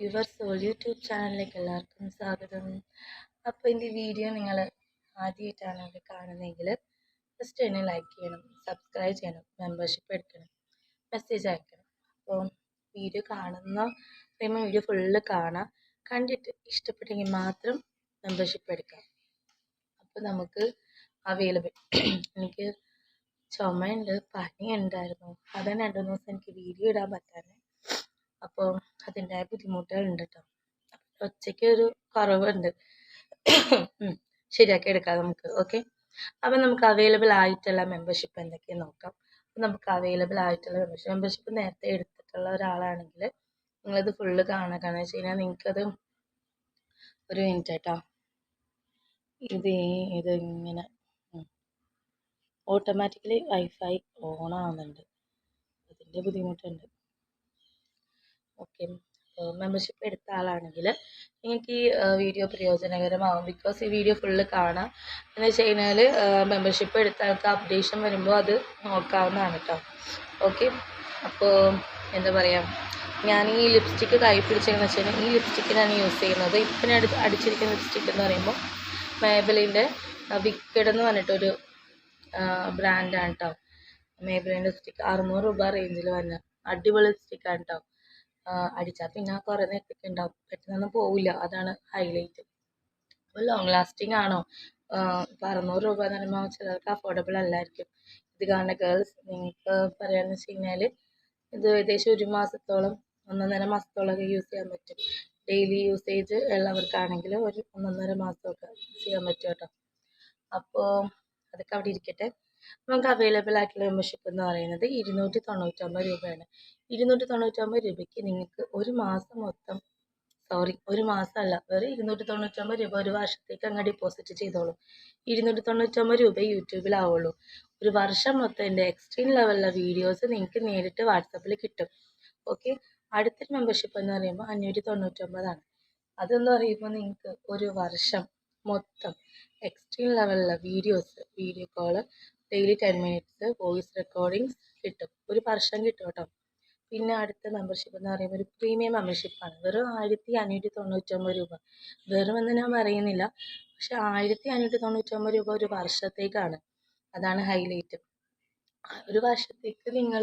Your soul YouTube ചാനലിലേക്ക് എല്ലാവർക്കും സ്വാഗതം. അപ്പോൾ എന്റെ വീഡിയോ നിങ്ങൾ ആദ്യമായിട്ടാണ് അത് കാണുന്നതെങ്കിൽ ഫസ്റ്റ് തന്നെ ലൈക്ക് ചെയ്യണം സബ്സ്ക്രൈബ് ചെയ്യണം മെമ്പർഷിപ്പ് എടുക്കണം മെസ്സേജ് അയക്കണം. അപ്പോൾ വീഡിയോ കാണുന്ന പറയുമ്പോൾ വീഡിയോ ഫുള്ള് കാണാം. കണ്ടിട്ട് ഇഷ്ടപ്പെട്ടെങ്കിൽ മാത്രം മെമ്പർഷിപ്പ് എടുക്കാം. അപ്പോൾ നമുക്ക് അവൈലബിൾ എനിക്ക് ചുമയുണ്ട് പനി ഉണ്ടായിരുന്നു. അതാണ് രണ്ട് മൂന്ന് ദിവസം എനിക്ക് വീഡിയോ ഇടാൻ പറ്റാതെ അപ്പോൾ അതിന്റെ ബുദ്ധിമുട്ടുകളുണ്ട് കേട്ടോ ഒച്ചയ്ക്ക് ഒരു കുറവുണ്ട്. ശരിയാക്കി എടുക്കാം നമുക്ക്. ഓക്കെ? അപ്പം നമുക്ക് അവൈലബിൾ ആയിട്ടുള്ള മെമ്പർഷിപ്പ് എന്തൊക്കെയാണ് നോക്കാം. നമുക്ക് അവൈലബിൾ ആയിട്ടുള്ള മെമ്പർഷിപ്പ് മെമ്പർഷിപ്പ് നേരത്തെ എടുത്തിട്ടുള്ള ഒരാളാണെങ്കിൽ നിങ്ങളിത് ഫുള്ള് കാണുക. കാരണം വെച്ച് കഴിഞ്ഞാൽ നിങ്ങൾക്കത് ഒരു മിനിറ്റ് കേട്ടോ ഇത് ഇത് ഇങ്ങനെ ഓട്ടോമാറ്റിക്കലി വൈഫൈ ഓൺ ആവുന്നുണ്ട്. അതിന്റെ ബുദ്ധിമുട്ടുണ്ട്. ഓക്കെ മെമ്പർഷിപ്പ് എടുത്ത ആളാണെങ്കിൽ നിങ്ങൾക്ക് ഈ വീഡിയോ പ്രയോജനകരമാകും ബിക്കോസ് ഈ വീഡിയോ ഫുള്ള് കാണാം. എന്ന് വെച്ച് കഴിഞ്ഞാൽ മെമ്പർഷിപ്പ് എടുത്ത ആൾക്ക് അപ്ഡേഷൻ വരുമ്പോൾ അത് നോക്കാവുന്നതാണ് കേട്ടോ ഓക്കെ അപ്പോൾ എന്താ പറയുക ഞാൻ ഈ ലിപ്സ്റ്റിക്ക് കൈ പിടിച്ചതെന്ന് വെച്ച് കഴിഞ്ഞാൽ ഈ ലിപ്സ്റ്റിക്കിനാണ് യൂസ് ചെയ്യുന്നത്. ഇപ്പം ഞാൻ അടിച്ചിരിക്കുന്ന ലിപ്സ്റ്റിക്ക് എന്ന് പറയുമ്പോൾ മേബലിന്റെ വിക്കഡ് എന്ന് പറഞ്ഞിട്ടൊരു ബ്രാൻഡാണ് കേട്ടോ മേബലിന്റെ ലിപ്സ്റ്റിക്ക് അറുന്നൂറ് രൂപ റേഞ്ചിൽ വരുന്ന അടിപൊളി ലിപ്സ്റ്റിക്കാണ് കേട്ടോ അടിച്ചാൽ പിന്നെ കുറേ നേരത്തേക്ക് ഉണ്ടാവും പെട്ടെന്നൊന്നും പോവില്ല. അതാണ് ഹൈലൈറ്റ് അപ്പോൾ ലോങ് ലാസ്റ്റിംഗ് ആണോ? ഇപ്പൊ അറുന്നൂറ് രൂപ എന്ന് പറയുമ്പോൾ ചിലർക്ക് അഫോർഡബിൾ അല്ലായിരിക്കും. ഇത് കാണുന്ന ഗേൾസ് നിങ്ങൾക്ക് പറയാമെന്ന് വെച്ച് കഴിഞ്ഞാൽ ഇത് ഏകദേശം ഒരു മാസത്തോളം ഒന്നൊന്നര മാസത്തോളമൊക്കെ യൂസ് ചെയ്യാൻ പറ്റും. ഡെയിലി യൂസേജ് ഉള്ളവർക്കാണെങ്കിൽ ഒരു ഒന്നൊന്നര മാസമൊക്കെ ചെയ്യാൻ പറ്റും കേട്ടോ. അപ്പോൾ അതൊക്കെ അവിടെ ഇരിക്കട്ടെ. നമുക്ക് അവൈലബിൾ ആയിട്ടുള്ള മെമ്പർഷിപ്പ് എന്ന് പറയുന്നത് ഇരുന്നൂറ്റി തൊണ്ണൂറ്റൊമ്പത് രൂപയാണ്. ഇരുന്നൂറ്റി തൊണ്ണൂറ്റൊമ്പത് രൂപയ്ക്ക് നിങ്ങൾക്ക് ഒരു മാസം മൊത്തം സോറി ഒരു മാസമല്ല വെറും ഇരുന്നൂറ്റി തൊണ്ണൂറ്റൊമ്പത് രൂപ ഒരു വർഷത്തേക്ക് അങ്ങ് ഡിപ്പോസിറ്റ് ചെയ്തോളൂ. ഇരുന്നൂറ്റി തൊണ്ണൂറ്റൊമ്പത് രൂപ യൂട്യൂബിലാവുള്ളൂ ഒരു വർഷം മൊത്തം എന്റെ എക്സ്ട്രീം ലെവലിലെ വീഡിയോസ് നിങ്ങൾക്ക് നേരിട്ട് വാട്സപ്പിൽ കിട്ടും. ഓക്കെ അടുത്തൊരു മെമ്പർഷിപ്പ് എന്ന് പറയുമ്പോൾ അഞ്ഞൂറ്റി തൊണ്ണൂറ്റൊമ്പതാണ് അതെന്ന് പറയുമ്പോൾ നിങ്ങൾക്ക് ഒരു വർഷം മൊത്തം extreme ലെവലിലെ videos video call daily ten minutes voice recordings കിട്ടും. ഒരു വർഷം കിട്ടും കേട്ടോ. പിന്നെ അടുത്ത മെമ്പർഷിപ്പ് എന്ന് പറയുമ്പോൾ ഒരു പ്രീമിയം മെമ്പർഷിപ്പാണ് വെറും ആയിരത്തി അഞ്ഞൂറ്റി തൊണ്ണൂറ്റൊമ്പത് രൂപ. വെറും എന്ന് ഞാൻ പറയുന്നില്ല. പക്ഷെ ആയിരത്തി അഞ്ഞൂറ്റി തൊണ്ണൂറ്റൊമ്പത് രൂപ ഒരു വർഷത്തേക്കാണ്. അതാണ് ഹൈലൈറ്റ് ഒരു വർഷത്തേക്ക് നിങ്ങൾ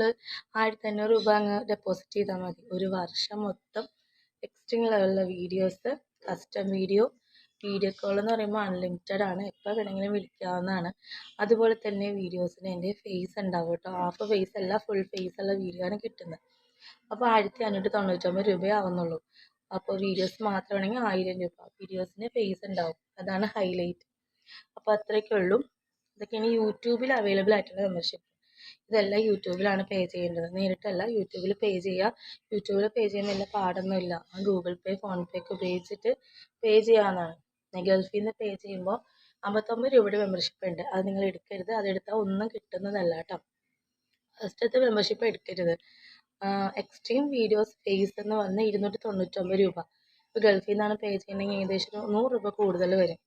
ആയിരത്തി അഞ്ഞൂറ് രൂപ അങ്ങ് ഡെപ്പോസിറ്റ് ചെയ്താൽ മതി. ഒരു വർഷം മൊത്തം extreme ലെവലിലെ videos custom video video call എന്ന് പറയുമ്പോൾ അൺലിമിറ്റഡ് ആണ്. എപ്പോൾ വേണമെങ്കിലും വിളിക്കാവുന്നതാണ്. അതുപോലെ തന്നെ വീഡിയോസിന് എന്റെ ഫേസ് ഉണ്ടാവും കേട്ടോ. ഹാഫ് ഫേസ് അല്ല ഫുൾ ഫേസ് ഉള്ള വീഡിയോ ആണ് കിട്ടുന്നത് അപ്പോൾ ആയിരത്തി അഞ്ഞൂറ്റി തൊണ്ണൂറ്റൊമ്പത് രൂപയേ അപ്പോൾ വീഡിയോസ് മാത്രമാണെങ്കിൽ ആയിരം രൂപ. വീഡിയോസിന് ഫേസ് ഉണ്ടാവും. അതാണ് ഹൈലൈറ്റ് അപ്പോൾ അത്രയൊക്കെ ഉള്ളൂ. ഇതൊക്കെയാണ് യൂട്യൂബിൽ അവൈലബിൾ ആയിട്ടുള്ള മെമ്പർഷിപ്പ് ഇതെല്ലാം യൂട്യൂബിലാണ് പേ ചെയ്യേണ്ടത്. നേരിട്ടല്ല യൂട്യൂബിൽ പേ ചെയ്യുക യൂട്യൂബിൽ പേ ചെയ്യുന്ന വലിയ പാടൊന്നുമില്ല ഗൂഗിൾ പേ ഫോൺ പേ ഒക്കെ ഉപയോഗിച്ചിട്ട് പേ ചെയ്യാവുന്നതാണ്. ഗൾഫിൽ നിന്ന് പേ ചെയ്യുമ്പോൾ അമ്പത്തൊമ്പത് രൂപയുടെ മെമ്പർഷിപ്പ് ഉണ്ട്. അത് നിങ്ങൾ എടുക്കരുത്. അതെടുത്താൽ ഒന്നും കിട്ടുന്നതല്ല കേട്ടോ ഫസ്റ്റത്തെ മെമ്പർഷിപ്പ് എടുക്കരുത്. എക്സ്ട്രീം വീഡിയോസ് ഫേസ് എന്ന് പറഞ്ഞാൽ ഇരുന്നൂറ്റി തൊണ്ണൂറ്റൊമ്പത് രൂപ. ഇപ്പോൾ ഗൾഫിൽ നിന്നാണ് പേ ചെയ്യണമെങ്കിൽ ഏകദേശം നൂറ് രൂപ കൂടുതൽ വരും.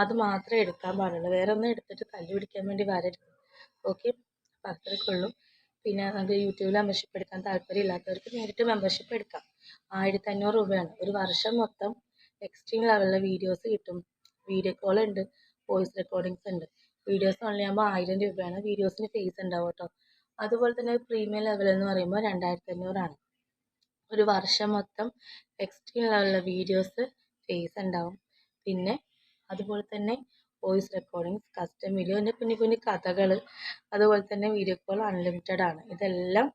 അത് മാത്രമേ എടുക്കാൻ പാടുള്ളൂ. വേറെ ഒന്നും എടുത്തിട്ട് തല്ലി പിടിക്കാൻ വേണ്ടി വരരുത്. ഓക്കെ അപ്പോൾ അത്രയൊക്കെ ഉള്ളൂ. പിന്നെ നമുക്ക് യൂട്യൂബിൽ മെമ്പർഷിപ്പ് എടുക്കാൻ താല്പര്യം ഇല്ലാത്തവർക്ക് നേരിട്ട് മെമ്പർഷിപ്പ് എടുക്കാം. ആയിരത്തി അഞ്ഞൂറ് രൂപയാണ്. ഒരു വർഷം മൊത്തം എക്സ്ട്രീം ലെവലിലെ വീഡിയോസ് കിട്ടും. വീഡിയോ കോൾ ഉണ്ട് വോയിസ് റെക്കോർഡിങ്സ് ഉണ്ട്. വീഡിയോസ് ഓൺലി ആകുമ്പോൾ ആയിരം രൂപയാണ് വീഡിയോസിന് ഫീസ് ഉണ്ടാവും കേട്ടോ അതുപോലെ തന്നെ പ്രീമിയം ലെവൽ എന്ന് പറയുമ്പോൾ രണ്ടായിരത്തി അഞ്ഞൂറാണ് ഒരു വർഷം മൊത്തം എക്സ്ട്രീം ലെവലിലെ വീഡിയോസ് ഫേസ് ഉണ്ടാവും പിന്നെ അതുപോലെ തന്നെ വോയിസ് റെക്കോർഡിങ്സ് കസ്റ്റം വീഡിയോ എന്റെ കുഞ്ഞു കുഞ്ഞു കഥകൾ അതുപോലെ തന്നെ വീഡിയോ കോൾ അൺലിമിറ്റഡ് ആണ്. ഇതെല്ലാം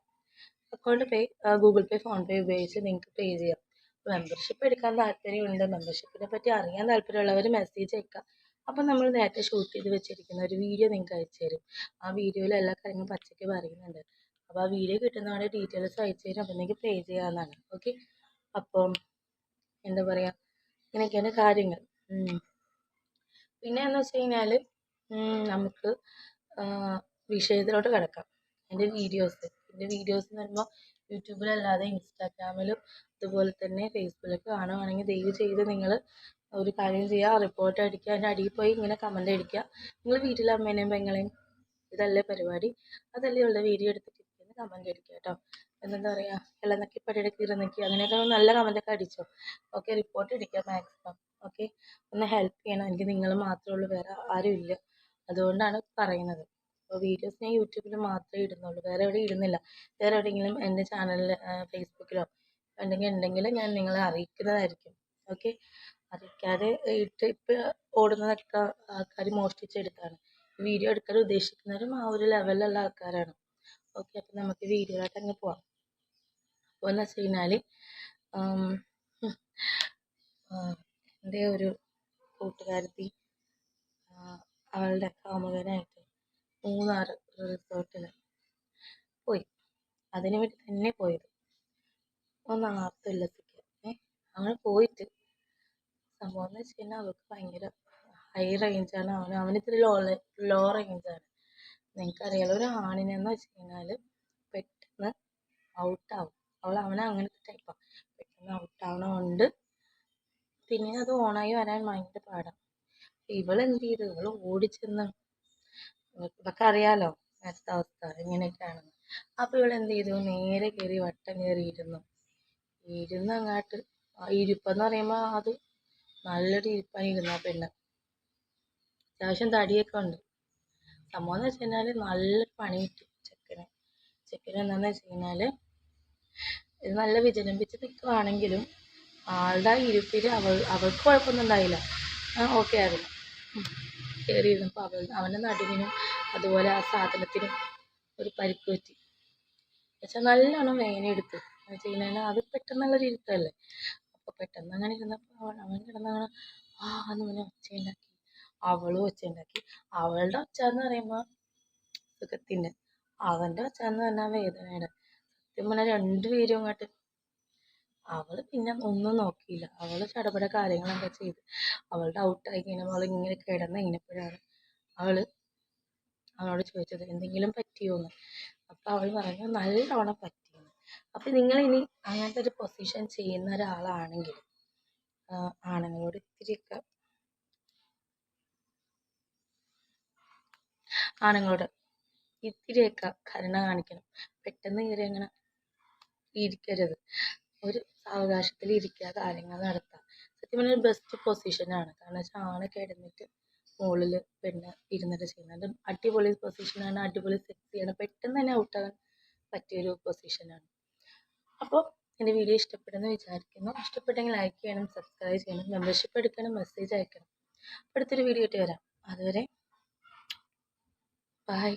account pay Google pay PhonePe ഉപയോഗിച്ച് നിങ്ങൾക്ക് പേ ചെയ്യാം. മെമ്പർഷിപ്പ് എടുക്കാൻ താല്പര്യമുണ്ട്. മെമ്പർഷിപ്പിനെ പറ്റി അറിയാൻ താല്പര്യമുള്ളവർ മെസ്സേജ് അയക്കുക അപ്പം നമ്മൾ നേരത്തെ ഷൂട്ട് ചെയ്ത് വെച്ചിരിക്കുന്ന ഒരു വീഡിയോ നിങ്ങൾക്ക് അയച്ചു തരും. ആ വീഡിയോയിൽ എല്ലാ കാര്യങ്ങളും പച്ചയ്ക്ക് പറയുന്നുണ്ട്. അപ്പോൾ ആ വീഡിയോ കിട്ടുന്നവരുടെ ഡീറ്റെയിൽസ് അയച്ചു തരും. അപ്പം നിങ്ങൾക്ക് പേ ചെയ്യാവുന്നതാണ്. ഓക്കെ അപ്പം എന്താ പറയുക ഇങ്ങനെയൊക്കെയാണ് കാര്യങ്ങൾ. പിന്നെ എന്ന് വെച്ച് കഴിഞ്ഞാൽ നമുക്ക് വിഷയത്തിലോട്ട് കിടക്കാം. എന്റെ വീഡിയോസ് എന്റെ വീഡിയോസ് എന്ന് പറയുമ്പോൾ യൂട്യൂബിലല്ലാതെ ഇൻസ്റ്റാഗ്രാമിലും അതുപോലെ തന്നെ ഫേസ്ബുക്കിലൊക്കെ കാണുവാണെങ്കിൽ ദയവ് ചെയ്ത് നിങ്ങൾ ഒരു കാര്യം ചെയ്യുക. റിപ്പോർട്ട് അടിക്കുക. അതിന്റെ അടിയിൽ പോയി ഇങ്ങനെ കമന്റ് അടിക്കുക. നിങ്ങൾ വീട്ടിലെ അമ്മേനെയും പെങ്ങളെയും ഇതല്ലേ പരിപാടി? അതല്ലേ ഉള്ള വീഡിയോ എടുത്തിട്ട് കമന്റ് അടിക്കുക കേട്ടോ. എന്താ പറയുക ഇളനക്കി പടിയിടക്ക് ഇരുന്നക്കി അങ്ങനെയൊക്കെ നല്ല കമന്റൊക്കെ അടിച്ചോ? ഓക്കെ റിപ്പോർട്ട് അടിക്കുക മാക്സിമം. ഓക്കെ? ഒന്ന് ഹെൽപ്പ് ചെയ്യണം. എനിക്ക് നിങ്ങൾ മാത്രമേ ഉള്ളൂ. വേറെ ആരും ഇല്ല അതുകൊണ്ടാണ് പറയുന്നത്. അപ്പോൾ വീഡിയോസ് ഞാൻ യൂട്യൂബിൽ മാത്രമേ ഇടുന്നുള്ളൂ. വേറെ എവിടെ ഇടുന്നില്ല. വേറെ എവിടെയെങ്കിലും എന്റെ ചാനലിൽ ഫേസ്ബുക്കിലോ എന്തെങ്കിലും ഉണ്ടെങ്കിൽ ഞാൻ നിങ്ങളെ അറിയിക്കുന്നതായിരിക്കും. ഓക്കെ? അറിയിക്കാതെ ഇട്ട് ഇപ്പം ഓടുന്നതൊക്കെ ആൾക്കാർ മോഷ്ടിച്ചെടുത്താണ്. വീഡിയോ എടുക്കാൻ ഉദ്ദേശിക്കുന്നവരും ആ ഒരു ലെവലിലുള്ള ആൾക്കാരാണ്. ഓക്കെ? അപ്പം നമുക്ക് വീഡിയോയിലോട്ട് അങ്ങ് പോവാം. അപ്പോൾ എന്ന് വെച്ച് കഴിഞ്ഞാൽ എന്റെ ഒരു കൂട്ടുകാരത്തി അവളുടെ കാമുകനായിട്ട് മൂന്നാർ റിസോർട്ടിൽ പോയി. അതിന് വേണ്ടി തന്നെ പോയത്. ഒന്ന് ആർത്തുല്ലസിക്കാൻ ഏ അങ്ങനെ പോയിട്ട് സംഭവം എന്ന് വെച്ച് കഴിഞ്ഞാൽ അവൾക്ക് ഭയങ്കര ഹൈ റേഞ്ചാണ് അവന് അവന് ഇത്തിരി ലോ ലോ റേഞ്ചാണ് നിങ്ങൾക്കറിയാലോ ഒരു ആണിനെന്ന് വെച്ച് കഴിഞ്ഞാൽ പെട്ടെന്ന് ഔട്ടാവും അവൾ അവനെ അങ്ങനത്തെ ടൈപ്പാണ് പെട്ടെന്ന് ഔട്ടാവണമുണ്ട് പിന്നെ അത് ഓണായി വരാൻ ഭയങ്കര പാടാണ് ഇവൾ എന്ത് ചെയ്തു? ഇവൾ ഓടിച്ചെന്ന് ഇതൊക്കെ അറിയാലോ നേരത്തെ അവസ്ഥ എങ്ങനെയൊക്കെയാണെന്ന് അപ്പോൾ ഇവൾ എന്ത് ചെയ്തു? നേരെ കയറി വട്ടം കയറി ഇരുന്നു. ഇരുന്ന് അങ്ങോട്ട് ഇരിപ്പെന്ന് പറയുമ്പോൾ അത് നല്ലൊരു ഇരിപ്പാണ് ഇരുന്ന പെണ്ണ്. അത്യാവശ്യം തടിയൊക്കെ ഉണ്ട്. സംഭവം എന്ന് വെച്ച് കഴിഞ്ഞാൽ നല്ല പണി കിട്ടി ചെക്കന്. ചെക്കന് എന്താണെന്ന് വെച്ച് കഴിഞ്ഞാൽ ഇത് നല്ല വിജനമ്പിച്ച് നിൽക്കുവാണെങ്കിലും ആളുടെ ഇരിപ്പിൽ അവൾ അവൾക്ക് കുഴപ്പമൊന്നും ഉണ്ടായില്ല. ഓക്കെ ആയിരുന്നു കയറി ഇരുന്നപ്പോൾ അവൾ അവന്റെ നടുവിനും അതുപോലെ ആ സാധനത്തിനും ഒരു പരിക്ക് പറ്റി. പക്ഷെ നല്ലോണം വേദനയെടുത്തു എന്ന് വെച്ച് കഴിഞ്ഞാൽ അത് പെട്ടെന്നുള്ളൊരു ഇരുത്തല്ലേ? അപ്പോൾ പെട്ടെന്ന് അങ്ങനെ ഇരുന്നപ്പോൾ അവൻ അവൻ കിടന്നങ്ങനെ ആ എന്ന് പറഞ്ഞ ഒച്ചയുണ്ടാക്കി അവളും ഒച്ചയുണ്ടാക്കി അവളുടെ ഒച്ച എന്ന് പറയുമ്പോൾ സുഖത്തിന്റെ. അവന്റെ ഒച്ച എന്ന് പറഞ്ഞാൽ വേദനയുടെ. സത്യം പറഞ്ഞാൽ രണ്ടുപേരും അങ്ങോട്ട് അവൾ പിന്നെ ഒന്നും നോക്കിയില്ല. അവൾ ചടപട കാര്യങ്ങളൊക്കെ ചെയ്ത് അവളുടെ ഔട്ടായി കഴിഞ്ഞപ്പോൾ അവൾ ഇങ്ങനെ കിടന്ന് കഴിഞ്ഞപ്പോഴാണ് അവൾ അവളോട് ചോദിച്ചത് എന്തെങ്കിലും പറ്റിയോന്ന്? അപ്പോൾ അവൾ പറഞ്ഞു നല്ലവണ്ണം പറ്റിയെന്ന്. അപ്പോൾ നിങ്ങൾ ഇനി അങ്ങനത്തെ ഒരു പൊസിഷൻ ചെയ്യുന്ന ഒരാളാണെങ്കിൽ ആണുങ്ങളോട് ഇത്തിരിയൊക്കെ ആണുങ്ങളോട് ഇത്തിരിയൊക്കെ കരുണ കാണിക്കണം. പെട്ടെന്ന് കയറി അങ്ങനെ ഇരിക്കരുത്. ഒരു സാവകാശത്തിൽ ഇരിക്കുക കാര്യങ്ങൾ നടത്താം. സത്യം പറഞ്ഞാൽ ബെസ്റ്റ് പൊസിഷനാണ് കാരണം വെച്ചാൽ ആണ് കിടന്നിട്ട് മുകളിൽ പെണ്ണ് ഇരുന്നിട്ട് ചെയ്യുന്നത്. അടിപൊളി പൊസിഷനാണ് അടിപൊളി സെക്സിയാണ് പെട്ടെന്ന് തന്നെ ഔട്ടാകാൻ പറ്റിയൊരു പൊസിഷനാണ് അപ്പോൾ എന്റെ വീഡിയോ ഇഷ്ടപ്പെടുന്നു വിചാരിക്കുന്നു. ഇഷ്ടപ്പെട്ടെങ്കിൽ ലൈക്ക് ചെയ്യണം സബ്സ്ക്രൈബ് ചെയ്യണം മെമ്പർഷിപ്പ് എടുക്കണം മെസ്സേജ് അയക്കണം. അടുത്തൊരു വീഡിയോ ആയിട്ട് വരാം. അതുവരെ ബൈ